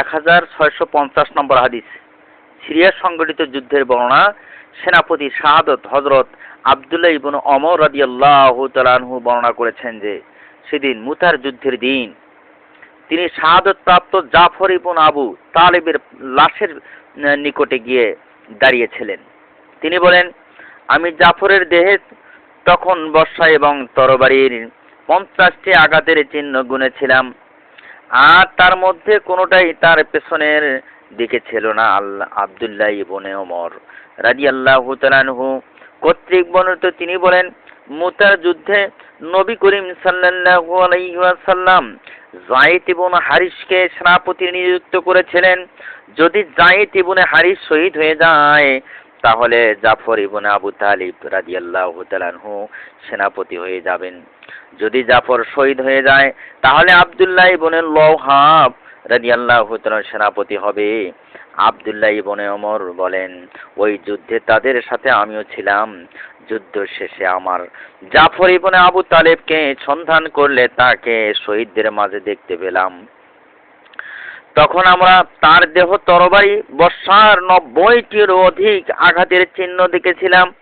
এক হাজার ছয়শো পঞ্চাশ নম্বর হাদিস। সিরিয়ার সংগঠিত যুদ্ধের বর্ণনা, সেনাপতি শাহাদত হজরত আবদুল্লাহ ইবন অমর তাআলাহু বর্ণনা করেছেন যে, সেদিন মুতার যুদ্ধের দিন। তিনি শাহাদত প্রাপ্ত জাফর ইবন আবু তালেবের লাশের নিকটে গিয়ে দাঁড়িয়েছিলেন। তিনি বলেন, আমি জাফরের দেহে তখন বর্ষা এবং তরবারির পঞ্চাশটি আঘাতের চিহ্ন গুনেছিলাম। আর তার মধ্যে কোনোটাই তার পেছনের দিকে ছিল না। আল্লাহ আবদুল্লাহ ইবনে ওমর রাজি আল্লাহ তালানহু কর্তৃক বর্ণিত তিনি বলেন, মুতার যুদ্ধে নবী করিম সাল্লাল্লাহু আলাইহি ওয়াসাল্লাম জায়েদ ইবন হারিসকে সেনাপতি নিযুক্ত করেছিলেন। যদি জায়েদ ইবনে হারিস শহীদ হয়ে যায়, তাহলে জাফর ইবনে আবু তালিব রাদিয়াল্লাহু তাআলাহু সেনাপতি হয়ে যাবেন। যদি জাফর শহীদ হয়ে যায়, তাহলে আব্দুল্লাহ ইবনে লওহাব রাদিয়াল্লাহু তাআলা সেনাপতি হবে। আব্দুল্লাহ ইবনে ওমর বলেন, ওই যুদ্ধে তাদের সাথে আমিও ছিলাম। যুদ্ধ শেষে আমার জাফর ইবনে আবু তালেবকে সন্ধান করলে তাকে শহীদদের মাঝে দেখতে পেলাম। তখন আমরা তার দেহ তরবারি বর্ষার নব্বইটির অধিক আঘাতের চিহ্ন দেখেছিলাম।